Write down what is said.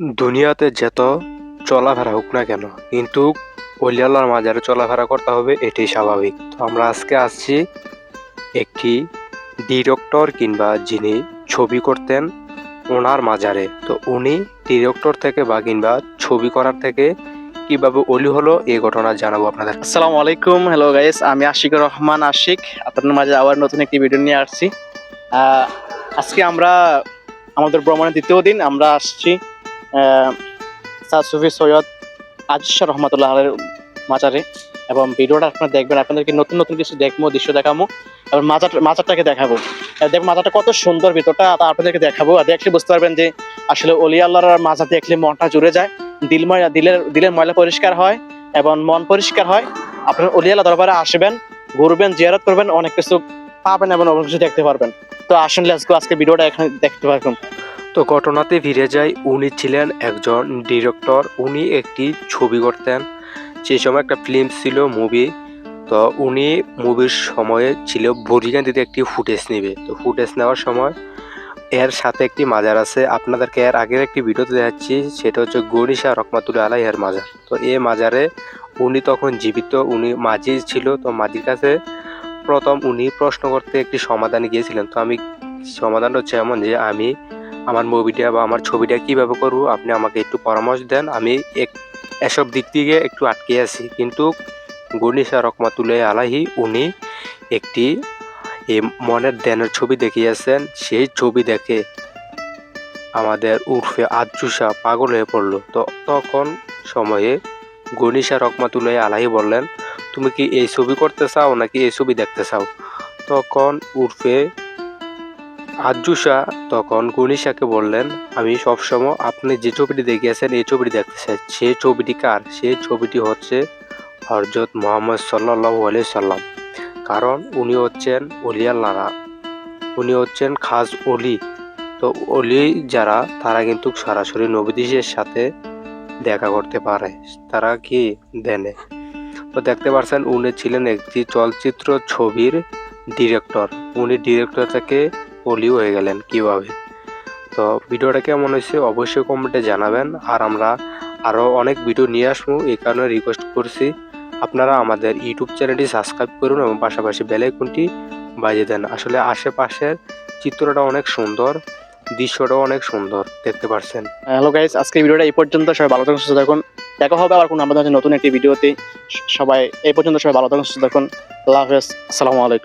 দুনিয়াতে যেত চলাফেরা হোক না কেন, কিন্তু অলিয়াল্লার মাজারে চলাফেরা করতে হবে এটাই স্বাভাবিক। তো আমরা আজকে আসছি একটি ডিরেক্টর কিংবা যিনি ছবি করতেন ওনার মাজারে। তো উনি ডিরেক্টর থেকে বা কিংবা ছবি করার থেকে কীভাবে অলি হলো এই ঘটনা জানাব আপনাদের আসসালামু আলাইকুম হ্যালো গাইস আমি আশিকুর রহমান আশিক, আপনাদের মাঝে আবার নতুন একটি ভিডিও নিয়ে আসছি। আজকে আমরা, আমাদের ভ্রমণের দ্বিতীয় দিন, আমরা আসছি স্যার সুফি সৈয়দ আজিশা রহমতুল্লাহ আলের মাজারে। এবং ভিডিওটা আপনারা দেখবেন, আপনাদেরকে নতুন নতুন কিছু দেখব, দৃশ্য দেখাবো, এবং মাজার মাজারটাকে দেখাবো। দেখব মাজারটা কত সুন্দর ভিতরটা আপনাদেরকে দেখাবো। আর দেখলে বুঝতে পারবেন যে আসলে অলি আল্লাহর মাজার দেখলে মনটা জুড়ে যায়, দিল ময়লা দিলের দিলের ময়লা পরিষ্কার হয়, এবং মন পরিষ্কার হয়। আপনার অলিয়ালা দরবারে আসবেন, ঘুরবেন, জিয়ারত করবেন, অনেক কিছু পাবেন এবং অনেক কিছু দেখতে পারবেন। তো আসেন আজকে আজকে ভিডিওটা এখানে দেখতে পারবেন। তো ঘটনাতে ফিরে যাই উনি ছিলেন একজন ডিরেক্টর। উনি একটি ছবি করতেন। সেই সময় একটা ফিল্ম ছিল মুভি তো উনি মুভির সময়ে ছিল বরিগান্দিতে একটি ফুটেজ নেবে। তো ফুটেজ নেওয়ার সময় এর সাথে একটি মাজার আছে। আপনাদেরকে এর আগের একটি ভিডিওতে দেখাচ্ছি। সেটা হচ্ছে গনিশা রহমাতুল্লাহ আলাই এর মাজার। তো এই মাজারে উনি তখন জীবিত। উনি মাঝি ছিল। তো মাঝির কাছে প্রথম উনি প্রশ্ন করতে একটি সমাধানে গিয়েছিলেন। তো আমি সমাধানটা হচ্ছে এমন যে আমি আমার মুভিটা বা আমার ছবিটা কীভাবে করব, আপনি আমাকে একটু পরামর্শ দেন। আমি এক এসব দিক থেকে একটু আটকে আছি। কিন্তু গনিশা রকমাতুল্লাহ আলাহি উনি একটি মনের ধ্যানের ছবি দেখিয়েছেন। সেই ছবি দেখে আমাদের উর্ফে আজুসা পাগল হয়ে পড়ল। তো তখন সময়ে গনিশা রকমাতুল্লাহ আলাহি বললেন, তুমি কি এই ছবি করতে চাও নাকি এই ছবি দেখতে চাও? তখন উর্ফে আজুসা তখন গনিশাকে বললেন, আমি সবসময় আপনি যে ছবিটি দেখিয়েছেন, এই ছবিটি দেখতে চাই। সেই ছবিটি কার? সেই ছবিটি হচ্ছে হরজত মোহাম্মদ সাল্লাহ আলি সাল্লাম। কারণ উনি হচ্ছেন অলিয়াল্লারা উনি হচ্ছেন খাস অলি তো অলি যারা, তারা কিন্তু সরাসরি নবীদিসের সাথে দেখা করতে পারে। তারা কি দেনে? তো দেখতে পাচ্ছেন উনি ছিলেন একটি চলচ্চিত্র ছবির ডিরেক্টর। উনি ডিরেক্টর থেকে হয়ে গেলেন কীভাবে? তো ভিডিওটা কেমন হয়েছে অবশ্যই কমেন্টে জানাবেন। আর আমরা আরও অনেক ভিডিও নিয়ে আসব, এই কারণে রিকোয়েস্ট করছি আপনারা আমাদের ইউটিউব চ্যানেলটি সাবস্ক্রাইব করুন এবং পাশাপাশি বেল আইকনটি বাজিয়ে দেন। আসলে আশেপাশের চিত্রটা অনেক সুন্দর, দৃশ্যটাও অনেক সুন্দর, দেখতে পাচ্ছেন হ্যালো গাইস আজকে ভিডিওটা এই পর্যন্ত, সবাই ভালো থাকুন, সুস্থ থাকুন। দেখা হবে আবার কোনো আমাদের নতুন একটি ভিডিওতে। সবাই এই পর্যন্ত সবাই ভালো থাকুন, সুস্থ থাকুন। আল্লাহ হাফেজ, আসসালামু আলাইকুম।